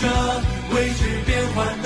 着未知变幻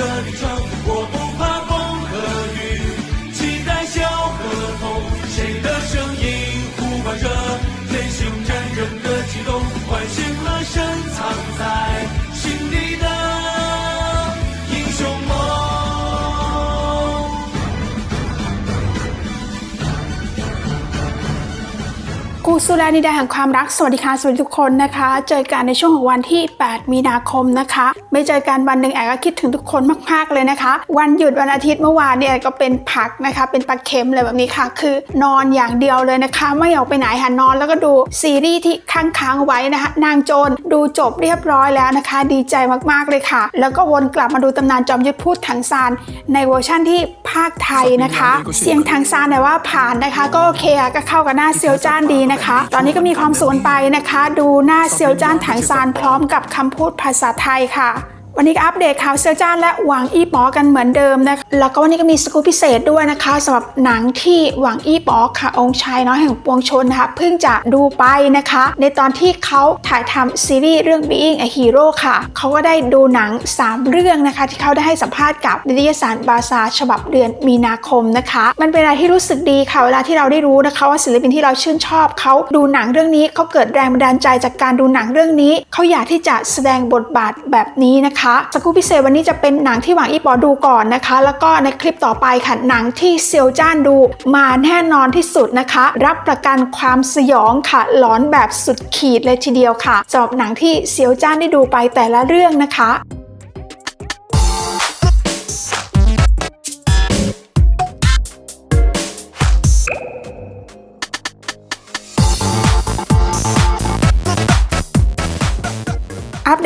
สุรานิดาแห่งความรัก สวัสดีค่ะ สวัสดีทุกคนนะคะ เจอกันในช่วงของวันที่ 8 มีนาคมนะคะ ไม่เจอกันวันหนึ่งแอบก็คิดถึงทุกคนมากๆเลยนะคะ วันหยุดวันอาทิตย์เมื่อวานเนี่ยก็เป็นผักนะคะ เป็นปลาเค็มอะไรแบบนี้ค่ะ คือนอนอย่างเดียวเลยนะคะ ไม่ออกไปไหนค่ะนอนแล้วก็ดูซีรีส์ที่ค้างๆไว้นะคะ นางโจรดูจบเรียบร้อยแล้วนะคะ ดีใจมากๆเลยค่ะ แล้วก็วนกลับมาดูตำนานจอมยุทธพูดถังซานในเวอร์ชั่นที่ภาคไทยนะคะ เสียงถังซานแต่ว่าผ่านนะคะ ก็โอเคอะก็เข้ากับหน้าเซียวจ้านดีนะคะตอนนี้ก็มีความสวนไปนะคะ ดูหน้าเซียวจ้านถังซานพร้อมกับคำพูดภาษาไทยค่ะ วันนี้ก็อัปเดตข่าวเซียวจ้านและหวังอี้ป๋อกันเหมือนเดิมนะคะแล้วก็วันนี้ก็มีสกู๊ปพิเศษด้วยนะคะสำหรับหนังที่หวังอี้ป๋อค่ะองค์ชายน้อยแห่งปวงชนนะคะเพิ่งจะดูไปนะคะ ในตอนที่เขาถ่ายทำซีรีส์เรื่อง Being a Hero ค่ะ เขาก็ได้ดูหนัง 3 เรื่องนะคะ ที่เขาได้ให้สัมภาษณ์กับนิตยสารบาซาฉบับเดือนมีนาคมนะคะ มันเป็นอะไรที่รู้สึกดีค่ะเวลาที่เราได้รู้นะคะว่าศิลปินที่เราชื่นชอบเขาดูหนังเรื่องนี้เขาเกิดแรงบันดาลใจจากการดูหนังเรื่องนี้เขาอยากที่จะแสดงบทบาทแบบนี้นะคะสกู๊ปพิเศษวันนี้จะเป็นหนังที่หวังอีปอดูก่อนนะคะ แล้วก็ในคลิปต่อไปค่ะหนังที่เซียวจ้านดูมาแน่นอนที่สุดนะคะ รับประกันความสยองค่ะหลอนแบบสุดขีดเลยทีเดียวค่ะสำหรับหนังที่เซียวจ้านได้ดูไปแต่ละเรื่องนะคะ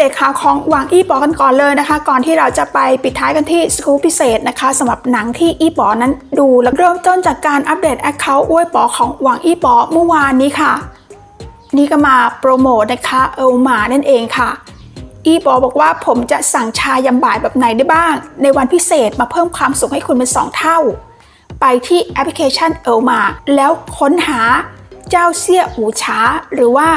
ตข่าวของหวังอี้ปอกันก่อนเลยนะคะ ก่อนที่เราจะไปปิดท้ายกันที่สกู๊ปพิเศษนะคะสำหรับหนังที่อี้ปอนั้นดูแล้วเริ่มต้นจากการอัปเดตแอคเคาท์อวยปอของหวังอี้ปอเมื่อวานนี้ค่ะ นี่ก็มาโปรโมทนะคะเอลมานั่นเองค่ะอีปอบอกว่าผมจะสั่งชายำบ่ายแบบไหนได้บ้าง ในวันพิเศษมาเพิ่มความสุขให้คุณเป็น 2 เท่า ไปที่แอปพลิเคชันเอลมาแล้วค้นหาเจ้าเซี่ยอูช้าหรือว่า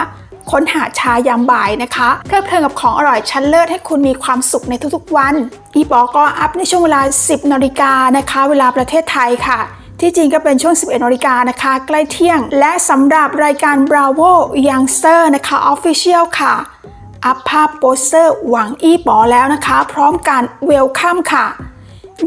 ค้นหาชายามบ่ายนะคะเพลิดเพลินกับของอร่อยชั้นเลิศให้คุณมีความสุขในทุกๆวันอีปอก็อัพในช่วงเวลา 10นาฬิกานะคะ เวลาประเทศไทยค่ะที่จริงก็เป็นช่วง 11นาฬิกานะคะ ใกล้เที่ยง และสำหรับรายการ Bravo Youngster นะคะ Official ค่ะ อัพภาพโปสเตอร์หวังอี้ปอแล้วนะคะ พร้อมการเวลคัมค่ะ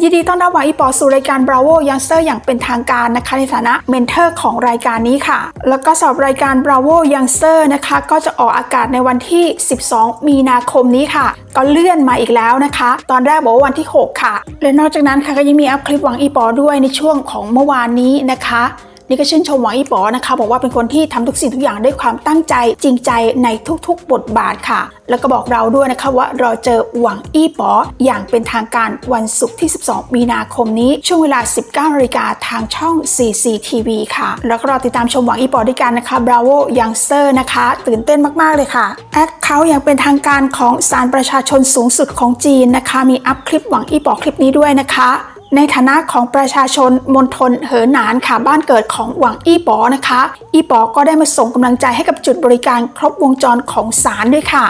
ยินดีต้อนรับวังอีปอสู่รายการ Bravo Youngster อย่างเป็นทางการนะคะในฐานะเมนเทอร์ของรายการนี้ค่ะ แล้วก็สำหรับรายการ Bravo Youngster นะคะ ก็จะออกอากาศในวันที่ 12 มีนาคมนี้ค่ะ ก็เลื่อนมาอีกแล้วนะคะ ตอนแรกบอกว่าวันที่ 6 ค่ะ และนอกจากนั้นค่ะก็ยังมีอัพคลิปหวังอีปอด้วยในช่วงของเมื่อวานนี้นะคะ นี่ก็ชื่นชมหวังอีป๋อนะคะ บอกว่าเป็นคนที่ทำทุกสิ่งทุกอย่างด้วยความตั้งใจจริงใจในทุกๆ บทบาทค่ะ แล้วก็บอกเราด้วยนะคะว่าเราเจอหวังอีป๋ออย่างเป็นทางการวันศุกร์ที่ 12 มีนาคมนี้ช่วงเวลา 19นาฬิกาทางช่อง CCTV ค่ะ แล้วก็รอติดตามชมหวังอีป๋อด้วยกันนะคะ Bravo Youngster นะคะ ตื่นเต้นมากๆเลยค่ะแอคเขาอย่างเป็นทางการของศาลประชาชนสูงสุดของจีนนะคะ มีอัพคลิปหวังอีป๋อคลิปนี้ด้วยนะคะ ในฐานะของประชาชนมณฑลเหอหนานค่ะบ้านเกิดของหวังอี้ปอนะคะ อี้ปอก็ได้มาส่งกำลังใจให้กับจุดบริการครบวงจรของศาลด้วยค่ะ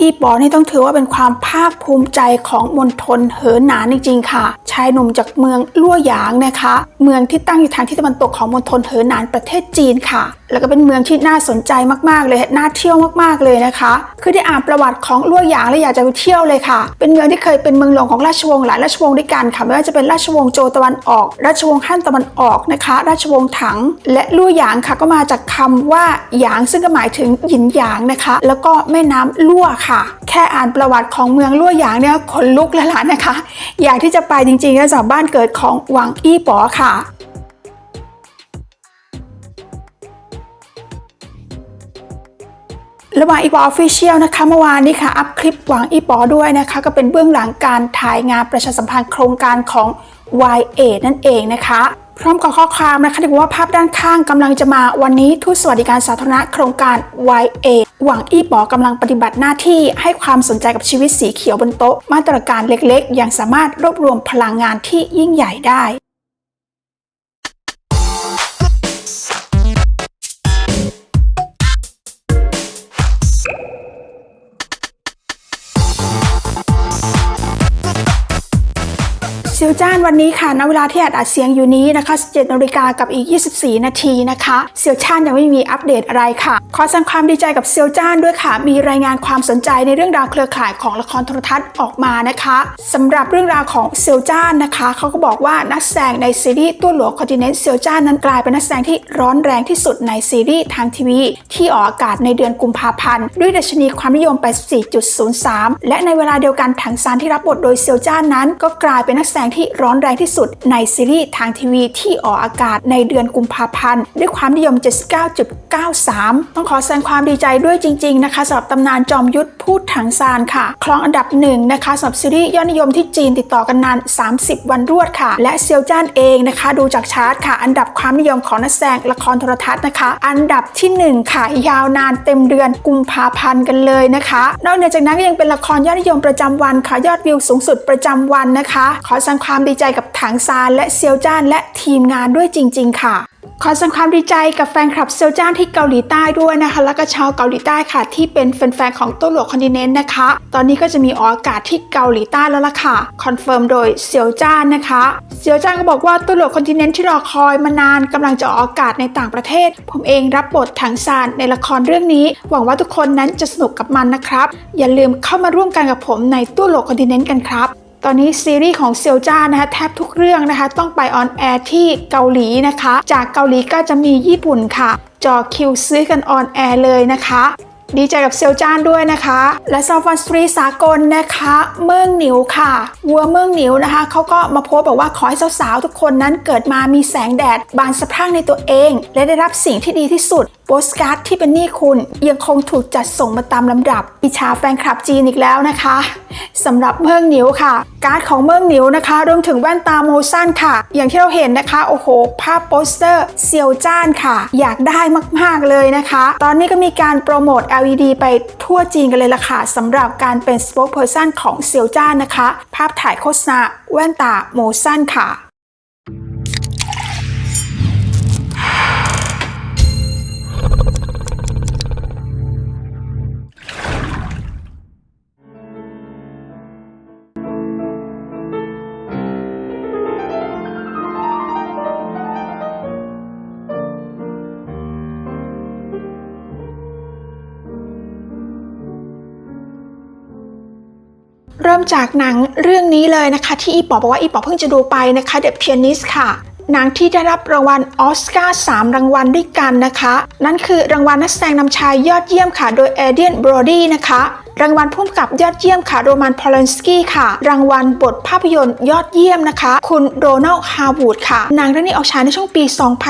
อีปอนี่ต้องถือว่าเป็นความภาคภูมิใจของมณฑลเหอหนานจริงๆค่ะ ชายหนุ่มจากเมืองลั่วหยางนะคะ เมืองที่ตั้งอยู่ทางทิศตะวันตกของมณฑลเหอหนานประเทศจีนค่ะ แล้วก็เป็นเมืองที่น่าสนใจมากๆ เลยน่าเที่ยวมากๆเลยนะคะ คือได้อ่านประวัติของลั่วหยางแล้วอยากจะไปเที่ยวเลยค่ะ เป็นเมืองที่เคยเป็นเมืองหลวงของราชวงศ์หลายราชวงศ์ด้วยกันค่ะไม่ว่าจะเป็นราชวงศ์โจตะวันออก ราชวงศ์ฮั่นตะวันออกนะคะ ราชวงศ์ถัง และลั่วหยางค่ะก็มาจากคำว่าหยางซึ่งก็หมายถึงหยินหยางนะคะ แล้วก็แม่น้ำลั่วค่ะ แค่อ่านประวัติของเมืองลั่วหยางเนี่ยขนลุกแล้วล่ะนะคะ อยากที่จะไปจริงๆแล้วจากบ้านเกิดของหวังอี้ป๋อค่ะ ระหว่างอีปอออฟฟิเชียลนะคะเมื่อวานนี้ค่ะอัพคลิปหวังอีปอด้วยนะคะ ก็เป็นเบื้องหลังการถ่ายงานประชาสัมพันธ์โครงการของ y 8นั่นเองนะคะ พร้อมกับข้อความนะคะที่บอกว่าภาพด้านข้างกำลังจะมาวันนี้ทูตสวัสดิการสาธารณะโครงการ YA หวังอีปอกำลังปฏิบัติหน้าที่ให้ความสนใจกับชีวิตสีเขียวบนโต๊ะ มาตรการเล็กๆ ยังสามารถรวบรวมพลังงานที่ยิ่งใหญ่ได้ จ้านวันนี้ค่ะณเวลาที่อัดอัดเสียงอยู่นี้นะคะ17นาฬิกากับอีก 24 นาทีนะคะเซียวจ้านยังไม่มีอัปเดตอะไรค่ะ ขอแสดงความดีใจกับเซียวจ้านด้วยค่ะ มีรายงานความสนใจในเรื่องราวเครือข่ายของละครโทรทัศน์ออกมานะคะสำหรับเรื่องราวของเซียวจ้านนะคะเขาก็บอกว่านักแสดงในซีรีส์ตัวหลวงคอนติเนนต์เซียวจ้านนั้นกลายเป็นนักแสดงที่ร้อนแรงที่สุดในซีรีส์ทางทีวี ที่ออกอากาศในเดือนกุมภาพันธ์ด้วยดัชนีความนิยมไป 4.03 และในเวลาเดียวกันถังซานที่รับบทโดยเซียวจ้านนั้น ก็กลายเป็นนักแสดงที่ร้อนแรงที่สุดในซีรีส์ทางทีวีที่ออกอากาศในเดือนกุมภาพันธ์ ด้วยความนิยม 79.93 ต้องขอแสดงความดีใจด้วยจริง ๆ นะคะสำหรับตำนานจอมยุทธพูดถังซานค่ะ ครองอันดับหนึ่งนะคะสำหรับซีรีส์ยอดนิยมที่จีนติดต่อกันนาน 30 วันรวดค่ะ และเซียวจ้านเองนะคะ ดูจากชาร์ตค่ะ อันดับความนิยมของนักแสดงละครโทรทัศน์นะคะ อันดับที่ 1 ค่ะ ยาวนานเต็มเดือนกุมภาพันธ์กันเลยนะคะ นอกเหนือจากนั้นก็ยังเป็นละครยอดนิยมประจำวันค่ะยอดวิวสูงสุดประจำวันนะคะ ขอแสดงความความดีใจกับถังซานและเซียวจ้านและทีมงานด้วยจริง ๆ ค่ะ ขอแสดงความดีใจกับแฟนคลับเซลจ้านที่เกาหลีใต้ด้วยนะคะ แล้วก็ชาวเกาหลีใต้ค่ะ ที่เป็นแฟนๆของตัวหลวงคอนติเนนต์นะคะ ตอนนี้ก็จะมีออกอากาศที่เกาหลีใต้แล้วล่ะค่ะคอนเฟิร์มโดยเซียวจ้านนะคะเซียวจ้านก็บอกว่าตัวหลวงคอนติเนนต์ที่รอคอยมานานกำลังจะออกอากาศในต่างประเทศ ผมเองรับบทถังซานในละครเรื่องนี้ หวังว่าทุกคนนั้นจะสนุกกับมันนะครับ อย่าลืมเข้ามาร่วมกันกับผมในตัวหลวงคอนติเนนต์กันครับ ตอนนี้ซีรีส์ของเซียวจ้านะคะแทบทุกเรื่องนะคะ ต้องไปออนแอร์ที่เกาหลีนะคะ จากเกาหลีก็จะมีญี่ปุ่นค่ะ จอคิวซื้อกันออนแอร์เลยนะคะดีใจกับเซียวจ้านด้วยนะคะ และซอฟอนสตรีสากลนะคะ เมืองหนิวค่ะ วัวเมืองหนิวนะคะ เขาก็มาโพสบอกว่าขอให้สาวๆทุกคนนั้นเกิดมามีแสงแดด บานสะพรั่งในตัวเอง และได้รับสิ่งที่ดีที่สุด โปสการ์ดที่เป็นหนี้คุณยังคงถูกจัดส่งมาตามลำดับ อิจฉาแฟนคลับจีนอีกแล้วนะคะสำหรับเมืองหนิวค่ะ การ์ดของเมืองหนิวนะคะรวมถึงแว่นตาโมชันค่ะ อย่างที่เราเห็นนะคะโอ้โห ภาพโปสเตอร์เซียวจ้านค่ะ อยากได้มากๆเลยนะคะ ตอนนี้ก็มีการโปรโมท LED ไปทั่วจีนกันเลยล่ะค่ะสำหรับการเป็น spokesperson ของเซียวจ้านนะคะ ภาพถ่ายโฆษณาแว่นตาโมชันค่ะ เริ่มจากหนังเรื่องนี้เลยนะคะ ที่อีปอบอกว่าอีปอเพิ่งจะดูไปนะคะ The Pianist ค่ะหนังที่ได้รับรางวัลออสการ์3รางวัลด้วยกันนะคะ นั่นคือรางวัลนักแสดงนำชายยอดเยี่ยมค่ะ โดยเอเดียนบรอดี้นะคะ รางวัลพุ่มกับยอดเยี่ยมค่ะโรมันพอล n นสกี้ค่ะ รางวัลบทภาพยนตร์ยอดเยี่ยมนะคะ คุณโรนัลฮาวูดค่ะนังเรื่องนี้ออกฉายในช่วงปี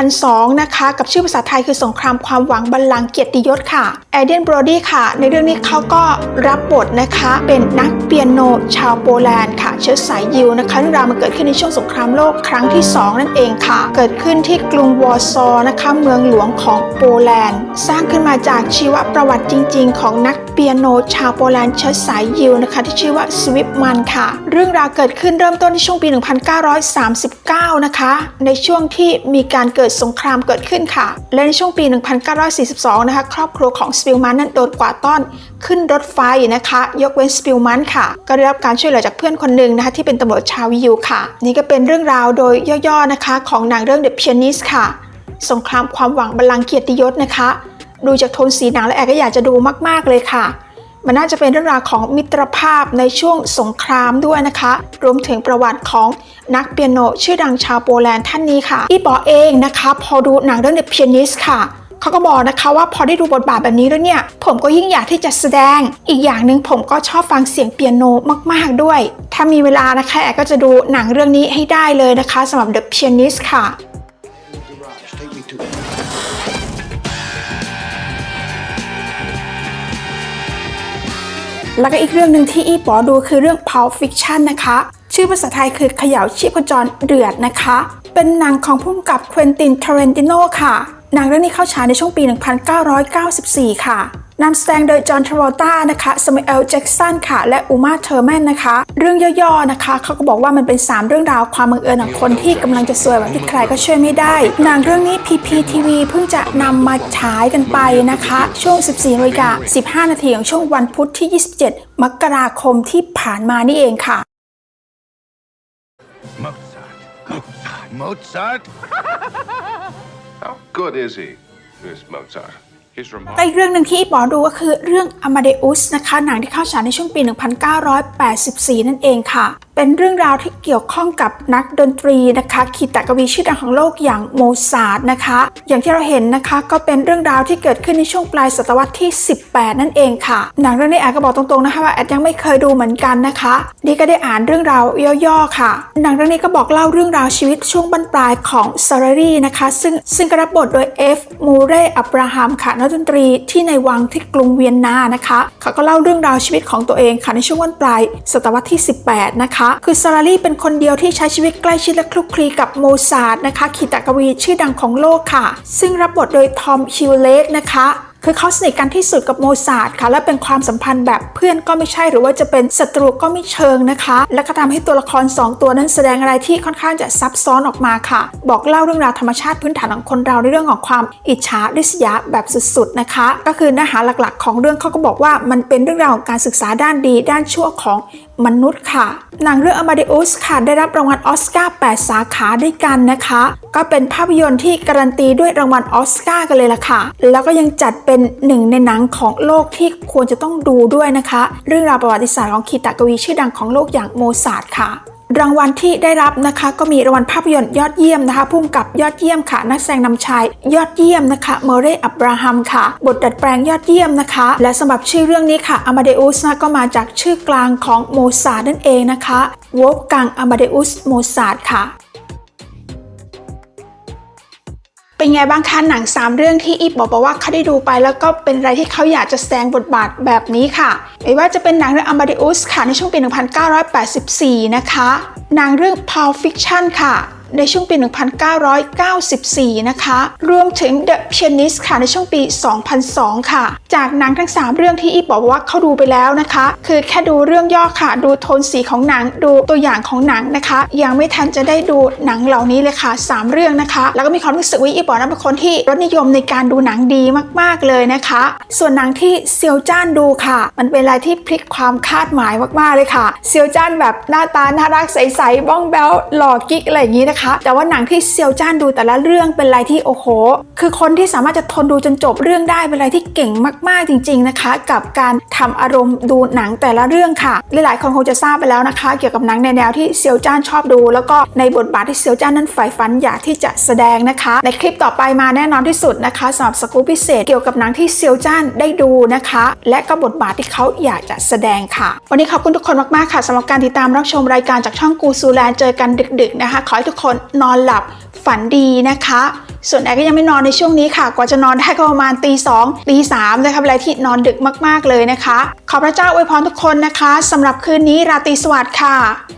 2002 นะคะ กับชื่อภาษาไทยคือสงครามความหวังบัลลังก์เกียรติยศค่ะเอเดียนบรอดี้ค่ะ ในเรื่องนี้เขาก็รับบทนะคะเป็นนักเปียโนชาวโปแลนด์ค่ะ เชื้อสายยิวนะคะเรื่องราวมันเกิดขึ้นในช่วงสงครามโลกครั้งที่ 2 นั่นเองค่ะ เกิดขึ้นที่กรุงวอร์ซอนะคะเมืองหลวงของโปแลนด์ สร้างขึ้นมาจากชีวประวัติจริง ๆ ของนักเปียโนชาวโปแลนด์เชื้อสายยิวนะคะที่ชื่อว่าสวิปมันค่ะ เรื่องราวเกิดขึ้นเริ่มต้นในช่วงปี 1939 นะคะ ในช่วงที่มีการเกิดสงครามเกิดขึ้นค่ะ และในช่วงปี 1942 นะคะ ครอบครัวของสปิลมันนั้นโดนกวาดต้อนขึ้นรถไฟนะคะ ยกเว้นสปิลมันค่ะ ก็ได้รับการช่วยเหลือจากเพื่อนคนหนึ่งนะคะที่เป็นตำรวจชาวยิวค่ะ นี่ก็เป็นเรื่องราวโดยย่อๆนะคะ ของหนังเรื่อง The Pianist ค่ะ สงครามความหวังบัลลังก์เกียรติยศนะคะ ดูจากโทนสีหนังแล้วแอบก็อยากจะดูมากๆเลยค่ะ มันน่าจะเป็นเรื่องราวของมิตรภาพในช่วงสงครามด้วยนะคะ รวมถึงประวัติของนักเปียโนชื่อดังชาวโปแลนด์ท่านนี้ค่ะอีปอเองนะคะ พอดูหนังเรื่อง The Pianist ค่ะเขาก็บอกนะคะว่าพอได้ดูบทบาทแบบนี้แล้วเนี่ย ผมก็ยิ่งอยากที่จะแสดง อีกอย่างหนึ่งผมก็ชอบฟังเสียงเปียโนมาก ๆ ด้วย ถ้ามีเวลานะคะแอบก็จะดูหนังเรื่องนี้ให้ได้เลยนะคะสำหรับ The Pianist ค่ะ แล้วก็อีกเรื่องหนึ่งที่อีป๋อดูคือเรื่อง Pulp Fiction นะคะ ชื่อภาษาไทยคือเขย่าชีพจรเดือดนะคะ เป็นหนังของผู้กำกับเควินตินทาเรนติโนค่ะ หนังเรื่องนี้เข้าฉายในช่วงปี 1994 ค่ะนำแสดงโดยจอห์นทราโวลตานะคะสมิเอลแจ็กสันค่ะ และอูมาเทอร์แมนนะคะ เรื่องย่อๆนะคะ เขาก็บอกว่ามันเป็น 3 เรื่องราวความบังเอิญของคนที่กำลังจะสวยแบบที่ใครก็ช่วยไม่ได้ หนังเรื่องนี้ PPTV เพิ่งจะนำมาฉายกันไปนะคะ ช่วง 14นาฬิกา15 นาทีของช่วงวันพุธที่ 27 มกราคมที่ผ่านมานี่เองค่ะ Mozart. Mozart? Mozart? How good is he, this Mozart? แต่อีกเรื่องหนึ่งที่ปอดูก็คือเรื่องอมาเดอุสนะคะ หนังที่เข้าฉายในช่วงปี 1984 นั่นเองค่ะ เป็นเรื่องราวที่เกี่ยวข้องกับนักดนตรีนะคะขีตกวีชื่อดังของโลกอย่างโมซาร์ทนะคะ อย่างที่เราเห็นนะคะก็เป็นเรื่องราวที่เกิดขึ้นในช่วงปลายศตวรรษที่ 18 นั่นเองค่ะ หนังเรื่องนี้แอดก็บอกตรงๆนะคะว่าแอดยังไม่เคยดูเหมือนกันนะคะ นี่ก็ได้อ่านเรื่องราวย่อๆค่ะ หนังเรื่องนี้ก็บอกเล่าเรื่องราวชีวิตช่วงบรรปลายของซารารีนะคะ ซึ่งซึ่งก็รับบทโดยเอฟมูเรอับราฮัมค่ะนักดนตรีที่ในวังที่กรุงเวียนนานะคะเขาก็เล่าเรื่องราวชีวิตของตัวเองค่ะในช่วงวันปลายศตวรรษที่ 18 นะคะคือซารารีเป็นคนเดียวที่ใช้ชีวิตใกล้ชิดและคลุกคลีกับโมซาร์ทนะคะขีตกวีชื่อดังของโลกค่ะ ซึ่งรับบทโดยทอมฮิวเลกนะคะคือเขาสนิทกันที่สุดกับโมซาร์ทค่ะ และเป็นความสัมพันธ์แบบเพื่อนก็ไม่ใช่หรือว่าจะเป็นศัตรูก็ไม่เชิงนะคะ และก็ทำให้ตัวละคร 2 ตัวนั้นแสดงอะไรที่ค่อนข้างจะซับซ้อนออกมาค่ะ บอกเล่าเรื่องราวธรรมชาติพื้นฐานของคนเราในเรื่องของความอิจฉาริษยาแบบสุดๆนะคะ ก็คือเนื้อหาหลักๆ ของเรื่องเขาก็บอกว่ามันเป็นเรื่องราวของการศึกษาด้านดี ด้านชั่วของ มนุษย์ค่ะ หนังเรื่องอมาเดอุสค่ะ ได้รับรางวัลออสการ์ 8 สาขาด้วยกันนะคะ ก็เป็นภาพยนตร์ที่การันตีด้วยรางวัลออสการ์กันเลยล่ะค่ะ แล้วก็ยังจัดเป็นหนึ่งในหนังของโลกที่ควรจะต้องดูด้วยนะคะ เรื่องราวประวัติศาสตร์ของขีตกวีชื่อดังของโลกอย่างโมซาร์ทค่ะ รางวัลที่ได้รับนะคะก็มีรางวัลภาพยนตร์ยอดเยี่ยมนะคะพุ่มกับยอดเยี่ยมค่ะ นักแสดงนำชายยอดเยี่ยมนะคะเมเรอับราฮัมค่ะ บทดัดแปลงยอดเยี่ยมนะคะ และสำหรับชื่อเรื่องนี้ค่ะอมาเดอุสนะก็มาจากชื่อกลางของโมซาดนั่นเองนะคะวอฟกังอมาเดอุสโมซาดค่ะ เป็นไงบ้างคะหนัง 3 เรื่องที่อีฟบอกบอกว่าเขาได้ดูไป แล้วก็เป็นอะไรที่เขาอยากจะแสดงบทบาทแบบนี้ค่ะไม่ว่าจะเป็นหนังเรื่อง Amadeus ค่ะในช่วงปี 1984 นะคะหนังเรื่อง Pulp Fiction ค่ะ ในช่วงปี 1994 นะคะ รวมถึง The Pianist ค่ะในช่วงปี 2002 ค่ะ จากหนังทั้ง 3 เรื่องที่อีบอกว่าเขาดูไปแล้วนะคะ คือแค่ดูเรื่องย่อค่ะ ดูโทนสีของหนัง ดูตัวอย่างของหนังนะคะ ยังไม่ทันจะได้ดูหนังเหล่านี้เลยค่ะ 3 เรื่องนะคะ แล้วก็มีความรู้สึกว่าอีบอกนะเป็นคนที่รสนิยมในการดูหนังดีมาก ๆ เลยนะคะ ส่วนหนังที่เซียวจ้านดูค่ะ มันเป็นอะไรที่พลิกความคาดหมายมากๆเลยค่ะ เซียวจ้านแบบหน้าตาน่ารักใสๆบ้องแบลหล่อกิ๊กอะไรอย่างนี้นะคะแต่ว่าหนังที่เซียวจ้านดูแต่ละเรื่องเป็นอะไรที่โอ้โห คือคนที่สามารถจะทนดูจนจบเรื่องได้เป็นอะไรที่เก่งมากๆจริง ๆนะคะ กับการทำอารมณ์ดูหนังแต่ละเรื่องค่ะ หลายๆคนคงจะทราบไปแล้วนะคะ เกี่ยวกับหนังในแนวที่เซียวจ้านชอบดู แล้วก็ในบทบาทที่เซียวจ้านนั้นใฝ่ฝันอยากที่จะแสดงนะคะ ในคลิปต่อไปมาแน่นอนที่สุดนะคะสำหรับสกู๊ปพิเศษเกี่ยวกับหนังที่เซียวจ้านได้ดูนะคะ และก็บทบาทที่เขาอยากจะแสดงค่ะ วันนี้ขอบคุณทุกคนมากๆค่ะสำหรับการติดตามรับชมรายการจากช่องกูซูแลนเจอกันดึก ๆนะคะ ขอให้ทุกคนนอนหลับฝันดีนะคะ ส่วนแอร์ก็ยังไม่นอนในช่วงนี้ค่ะ กว่าจะนอนได้ก็ประมาณตีสองตีสามนะคะเวลาที่นอนดึกมากๆเลยนะคะ ขอพระเจ้าอวยพรทุกคนนะคะสำหรับคืนนี้ราตรีสวัสดิ์ค่ะ